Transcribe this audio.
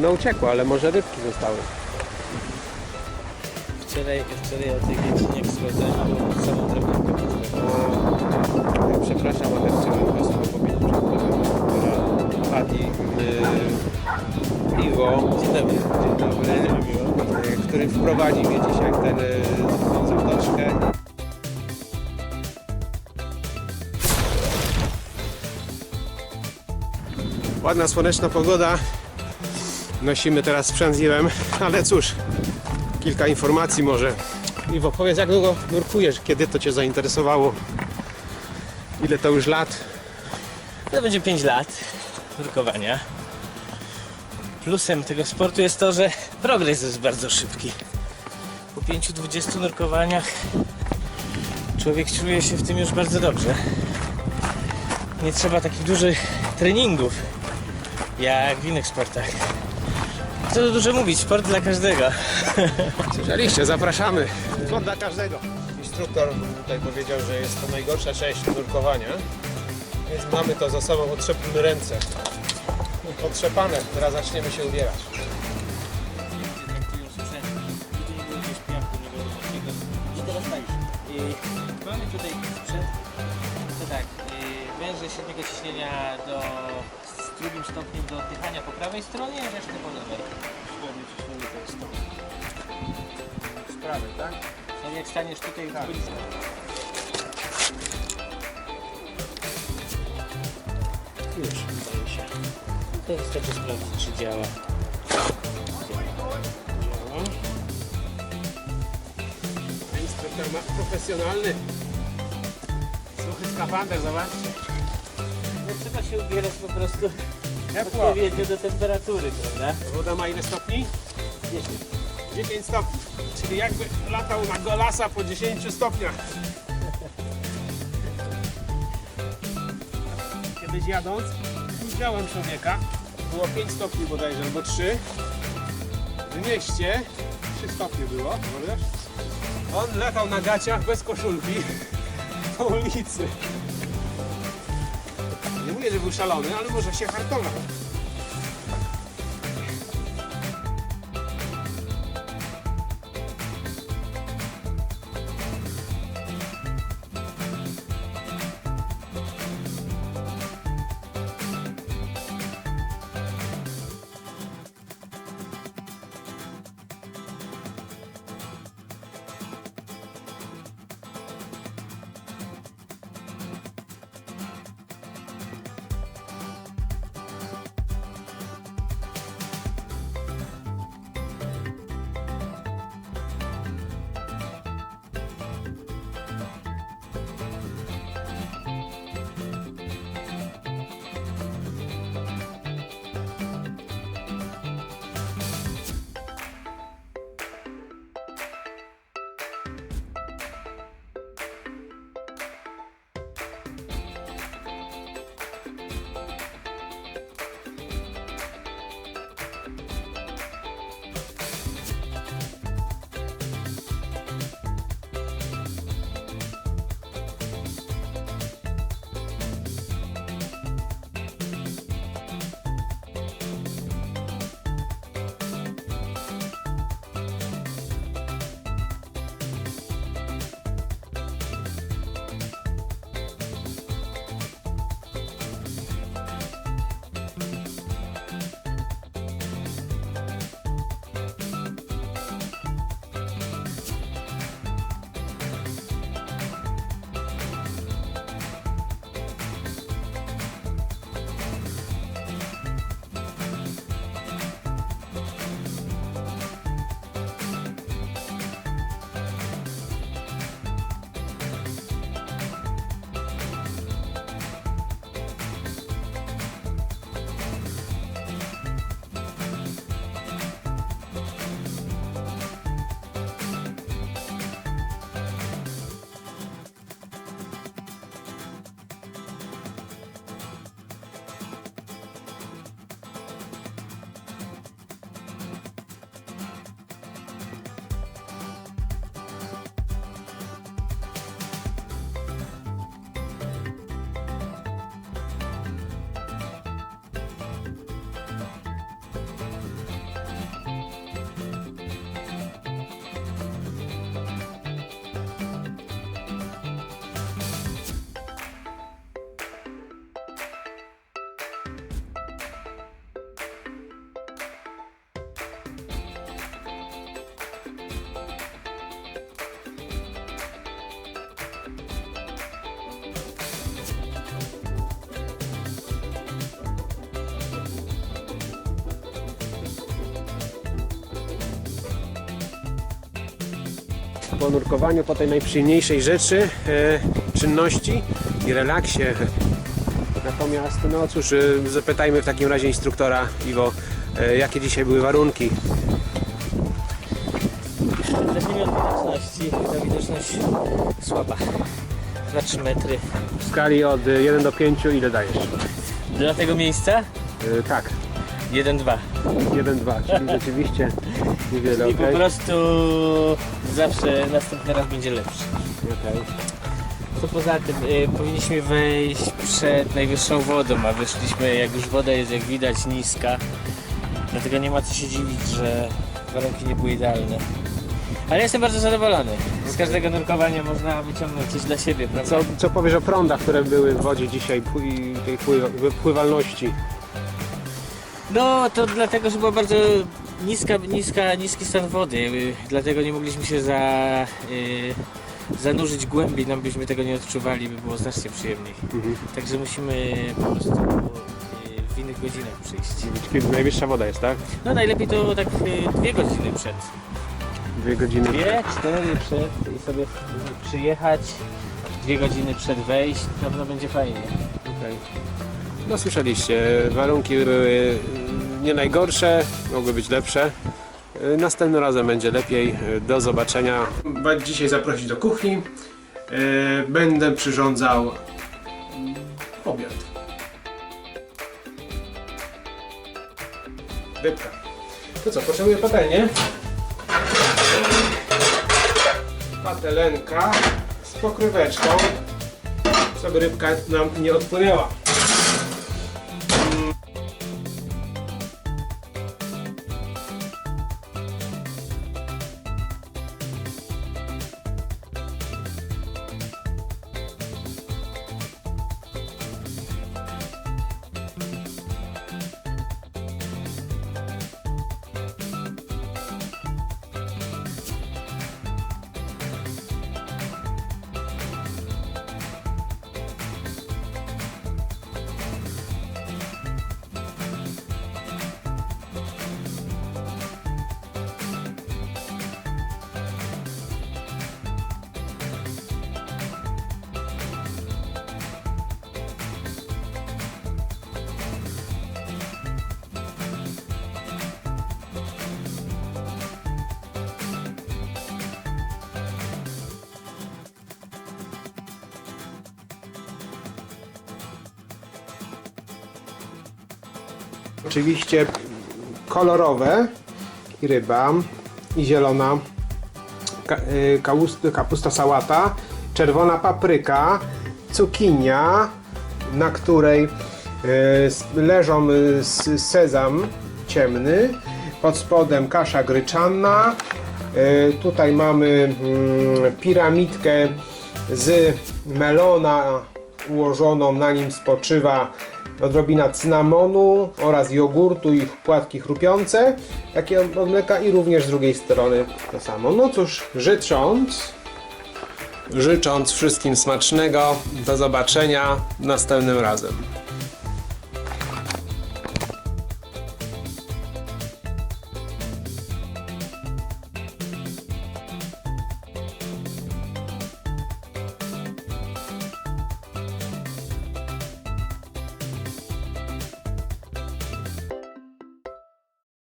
No uciekło, ale może rybki zostały. Wczoraj, wczoraj o tej godzinie sprawdzałem, to samą A, ja przepraszam, ale chciałem Was powiedzieć, która Adi y, Iwo, Dzień dobry. dzień dobry, który wprowadzi mnie dzisiaj w ten y, zatoczkę. Ładna, słoneczna pogoda. Nosimy teraz sprzęt z ale cóż, kilka informacji może. Iwo, powiedz jak długo nurkujesz, kiedy to Cię zainteresowało? Ile to już lat? To będzie 5 lat nurkowania. Plusem tego sportu jest to, że progres jest bardzo szybki. Po 5-20 nurkowaniach człowiek czuje się w tym już bardzo dobrze. Nie trzeba takich dużych treningów jak w innych sportach. Co tu dużo mówić, sport dla każdego. Słyszeliście, zapraszamy. To dla każdego. Instruktor tutaj powiedział, że jest to najgorsza część nurkowania. Więc mamy to za sobą, otrzepmy ręce. Otrzepane, teraz zaczniemy się ubierać. I teraz tak, y, mamy tutaj sprzęt, to tak, y, węże średniego ciśnienia do, drugim stopniem do oddychania po prawej stronie, a resztę po lewej. Średnie ciśnienie to jest to. Z prawej, tak? No jak staniesz tutaj w okolicy. Już, udaje się. To wystarczy sprawdzić, czy działa. Działa. Instruktor ma profesjonalny. Suchy skafander, zobaczcie. Się ubierać po prostu Ciepło. odpowiednio do temperatury, prawda? Woda ma ile stopni? 10. 10 stopni. Czyli jakby latał na golasa po 10 stopniach. Kiedyś jadąc, widziałem człowieka. Było 5 stopni bodajże, albo 3. W mieście 3 stopnie było, wiesz? On latał na gaciach bez koszulki po ulicy. Mówię, że był szalony, ale może się hartował. Po nurkowaniu, po tej najprzyjemniejszej rzeczy, e, czynności i relaksie. Natomiast, no cóż, e, zapytajmy w takim razie instruktora Iwo, e, jakie dzisiaj były warunki. Zacznijmy od widoczności. Ta widoczność słaba. 2-3 metry. W skali od e, 1 do 5 ile dajesz? Dla tego miejsca E, tak, 1-2. 1-2, czyli rzeczywiście niewiele, I okej. po prostu zawsze następny raz będzie lepszy. Okej. Co poza tym, y, powinniśmy wejść przed najwyższą wodą, a wyszliśmy, jak już woda jest, jak widać, niska. Dlatego nie ma co się dziwić, że warunki nie były idealne. Ale jestem bardzo zadowolony. Z każdego nurkowania można wyciągnąć coś dla siebie, prawda? Co, co powiesz o prądach, które były w wodzie dzisiaj i tej pły- wypływalności? No to dlatego, że była bardzo niska, niska, niski stan wody, y, dlatego nie mogliśmy się za, y, zanurzyć głębiej, nam byśmy tego nie odczuwali, by było znacznie przyjemniej. Mhm. Także musimy po prostu y, w innych godzinach przyjść. Kiedy najwyższa woda jest, tak? No najlepiej to tak y, dwie godziny przed. Dwie godziny. Dwie, cztery przed i sobie przyjechać, dwie godziny przed wejść, na pewno będzie fajnie. Okej. No słyszeliście, warunki były nie najgorsze, mogły być lepsze. Y, Następnym razem będzie lepiej. Y, Do zobaczenia. Dzisiaj zaprosić do kuchni. Y, Będę przyrządzał obiad. Rybka. To co, potrzebuję patelnię. Patelenka z pokryweczką, żeby rybka nam nie odpłynęła. Oczywiście kolorowe i ryba i zielona ka, y, kapusta sałata, czerwona papryka, cukinia, na której y, leżą y, sezam ciemny, pod spodem kasza gryczana, tutaj mamy mm, piramidkę z melona ułożoną, na nim spoczywa odrobina cynamonu oraz jogurtu i płatki chrupiące, takie od mleka i również z drugiej strony to samo. No cóż, życząc, życząc wszystkim smacznego, do zobaczenia następnym razem.